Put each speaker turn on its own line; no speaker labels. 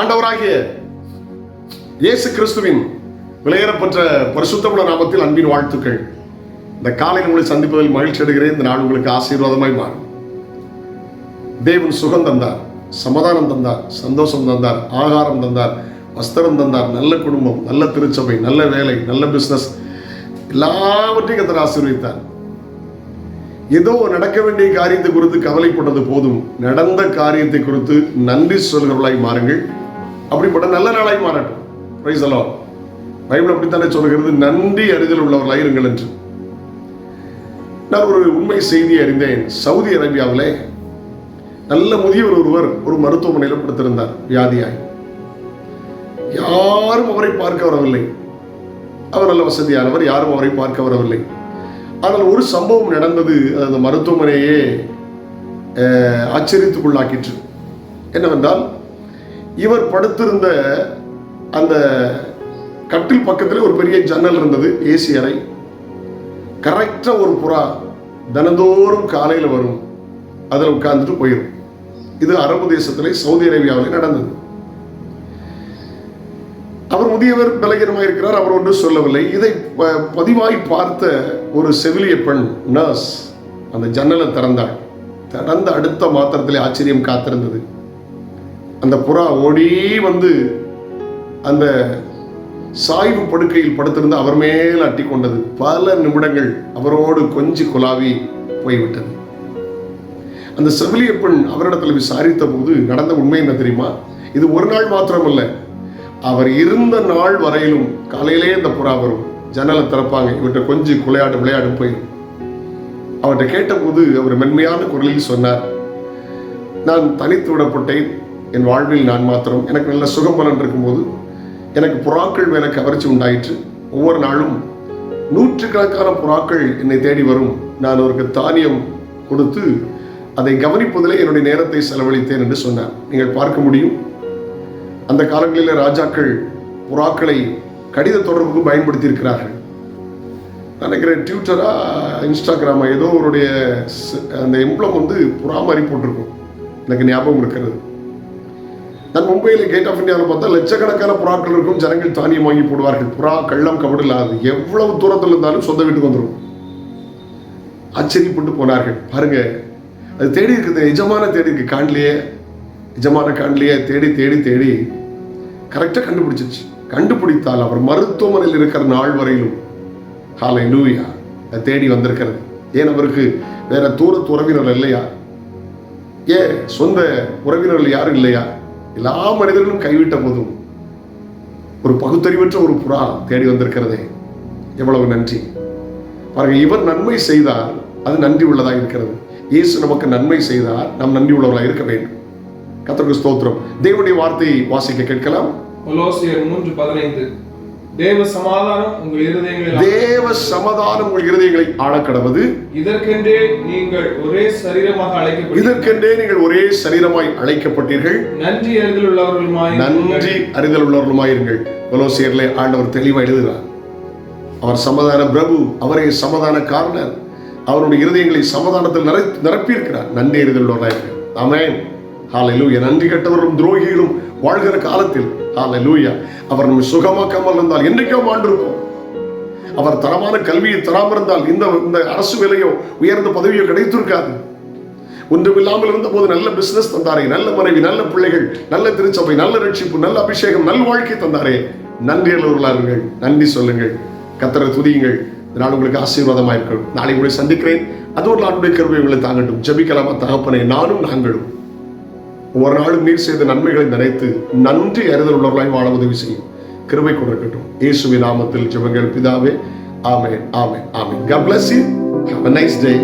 ஆண்டவராகிய இயேசு கிறிஸ்துவின் விலையேறப்பட்ட பரிசுத்தமுள்ள நாமத்தில் அன்பின் வாழ்த்துக்கள். இந்த காலையில் உங்களை சந்திப்பதில் மகிழ்ச்சி அடைகிறேன். இந்த நாள் உங்களுக்கு ஆசீர்வாதமாய் மாறும். தேவன் சுகம் தந்தார் சமாதானம் தந்தார் சந்தோஷம் தந்தார் ஆகாரம் தந்தார் வஸ்திரம் தந்தார் நல்ல குடும்பம் நல்ல திருச்சபை நல்ல வேலை நல்ல பிஸ்னஸ் எல்லாவற்றையும் கத்தர் ஆசீர்வித்தார் ஏதோ நடக்க வேண்டிய காரியத்தை குறித்து கவலைப்பட்டது போதும் நடந்த காரியத்தை குறித்து நன்றி சொல்கிறவர்களாய் மாறுங்கள். அப்படிப்பட்ட நல்ல நாளாய் மாறட்டும். பிரைஸ் அலோ பைபிள் அப்படித்தானே சொல்கிறது நன்றி அறிதல் உள்ளவர்களாய் இருங்கள் என்று. நான் ஒரு உண்மை செய்தி அறிந்தேன். சவுதி அரேபியாவிலே நல்ல முதியவர் ஒருவர் ஒரு மருத்துவமனையில் படுத்திருந்தார் வியாதியாய். யாரும் அவரை பார்க்க வரவில்லை. அவர் நல்ல வசதியானவர் யாரும் அவரை பார்க்க வரவில்லை. ஆனால் ஒரு சம்பவம் நடந்தது அது அந்த மருத்துவமனையே ஆச்சரியத்துக்குள்ளாக்கிற்று. என்னவென்றால் இவர் படுத்திருந்த அந்த கட்டில் பக்கத்தில் ஒரு பெரிய ஜன்னல் இருந்தது ஏசி அறை. கரெக்டாக ஒரு புறா தினந்தோறும் காலையில் வரும். அதில் உட்கார்ந்துட்டு போயிடும் இது அரபு தேசத்திலே சவுதி அரேபியாவில் நடந்தது. அவர் முதியவர் பலகீனமாக இருக்கிறார் அவர் ஒன்றும் சொல்லவில்லை. இதை ப- பதிவாய் பார்த்த ஒரு செவிலிய பெண் நர்ஸ் அந்த ஜன்னலை திறந்தாள். திறந்த அடுத்த மாத்திரத்திலே ஆச்சரியம் காத்திருந்தது. அந்த புறா ஓடி வந்து அந்த சாய்வு படுக்கையில் படுத்திருந்து அவர் மேல் அட்டி கொண்டது பல நிமிடங்கள் அவரோடு கொஞ்சி குலாவி போய்விட்டது. அந்த செவிலிய பெண் அவரிடத்தில் விசாரித்த போது நடந்த உண்மை என்ன தெரியுமா? இது ஒரு நாள் மாத்திரமல்ல. அவர் இருந்த நாள் வரையிலும் காலையிலே இந்த புறா வரும். ஜன்னலை திறப்பாங்க. இவர்கிட்ட கொஞ்சம் குளையாடு விளையாடும் போயிடும் அவர்கிட்ட கேட்டபோது அவர் மென்மையான குரலில் சொன்னார். நான் தனித்து விடப்பட்டேன். என் வாழ்வில் நான் மாத்திரம் எனக்கு நல்ல சுகம் பலன் இருக்கும்போது எனக்கு புறாக்கள் மேலே கவர்ச்சி உண்டாயிற்று. ஒவ்வொரு நாளும் நூற்றுக்கணக்கான புறாக்கள் என்னை தேடி வரும். நான் அவருக்கு தானியம் கொடுத்து அதை கவனிப்பதிலே என்னுடைய நேரத்தை செலவழித்தேன் என்று சொன்னார். நீங்கள் பார்க்க முடியும். அந்த காலங்களில் ராஜாக்கள் புறாக்களை கடித தொடர்புக்கு பயன்படுத்தியிருக்கிறார்கள். நினைக்கிறேன் ட்விட்டரா இன்ஸ்டாகிராமா ஏதோ அவருடைய அந்த எம்ப்ளம் வந்து புறா மாதிரி போட்டிருக்கும். எனக்கு ஞாபகம் இருக்கிறது. நான் மும்பையில் கேட் ஆஃப் இந்தியாவில் பார்த்தா லட்சக்கணக்கான புறாக்கள் இருக்கும் ஜனங்கள் தானியம் வாங்கி போடுவார்கள். புறா கள்ளம் கபடு இல்லாது எவ்வளவு தூரத்தில் இருந்தாலும் சொந்த வீட்டுக்கு வந்துடும் ஆச்சரியப்பட்டு போனார்கள். பாருங்க அது தேடி இருக்குது எஜமான தேடி இருக்கு. காண்லையே எஜமான காண்லையே தேடி தேடி தேடி கரெக்டாக கண்டுபிடிச்சிச்சு கண்டுபிடித்தால் அவர் மருத்துவமனையில் இருக்கிற நாள் வரையிலும் ஹாலை லூயா அதை தேடி வந்திருக்கிறது. ஏன் அவருக்கு வேற தூர உறவினர் இல்லையா? ஏன் சொந்த உறவினர்கள் யாரும் இல்லையா? எல்லா மனிதர்களும் கைவிட்ட போதும் ஒரு பகுத்தறிவற்ற ஒரு புறா தேடி வந்திருக்கிறதே. எவ்வளவு நன்றி. பாருங்க இவர் நன்மை செய்தால் அது நன்றி உள்ளதாக இருக்கிறது. இயேசு நமக்கு நன்மை செய்தால் நாம் நன்றி உள்ளவர்களாக இருக்க வேண்டும். கத்தருக்கு ஸ்தோத்திரம். தேவனுடைய வார்த்தையை வாசிக்க கேட்கலாம்.
மூன்று பதினைந்து. தேவ சமாதானம் உங்கள் இருதயங்களில்
தேவ சமாதானம் உங்கள் இருதயங்களை ஆளக்கடவது.
இதற்கென்றே நீங்கள் ஒரே சரீரமாக அழைக்கப்பட்டு
இதற்கென்றே நீங்கள் ஒரே சரீரமாய் அழைக்கப்பட்டீர்கள்.
நன்றி அறிதல் உள்ளவர்களுமாய்
நன்றி அறிதல் உள்ளவர்களுமாயிருங்கள் கொலோசியர்லே ஆண்டவர் தெளிவாக எழுதுகிறார். அவர் சமாதான பிரபு அவரே சமாதான காரணர். அவருடைய இருதயங்களை சமாதானத்தில் நிறை நிரப்பியிருக்கிறார். நன்றி அறிதல் உள்ளவர்களாயிருங்கள் ஆமென். ஹாலலூயா நன்றி கட்டவரும் துரோகிகளும் வாழ்கிற காலத்தில். ஹாலலூயா அவர் நம்மை சுகமாக்காமல் இருந்தால் என்றைக்கோ மாண்டிருப்போம் அவர் தரமான கல்வியை தராமல் இருந்தால் இந்த இந்த அரசு வேலையோ உயர்ந்த பதவியோ கிடைத்திருக்காது. ஒன்றுமில்லாமல் இருந்த போது நல்ல பிசினஸ் தந்தாரே நல்ல மனைவி நல்ல பிள்ளைகள் நல்ல திருச்சபை நல்ல ரட்சிப்பு நல்ல அபிஷேகம் நல்ல வாழ்க்கை தந்தாரே. நன்றி உள்ளார்கள் நன்றி சொல்லுங்கள். கத்தரை துதியுங்கள். நான் உங்களுக்கு ஆசீர்வாதமாக இருக்கணும் நாளை உங்களை சந்திக்கிறேன். அது ஒரு நாளுடைய கருவை உங்களை தாங்கட்டும். ஜபிக்கலாமா தகப்பனே? நானும் நாங்களும். ஒவ்வொரு நாளும் நீர் செய்த நன்மைகளை நினைத்து நன்றி அறிதல் உள்ளவர்களாய் வாழ உதவி செய்யும் கிருபை கொடுக்கட்டும் இயேசுவின் நாமத்தில் ஜெபங்கள் பிதாவே ஆமே ஆமே ஆமே God bless you. Have a nice day.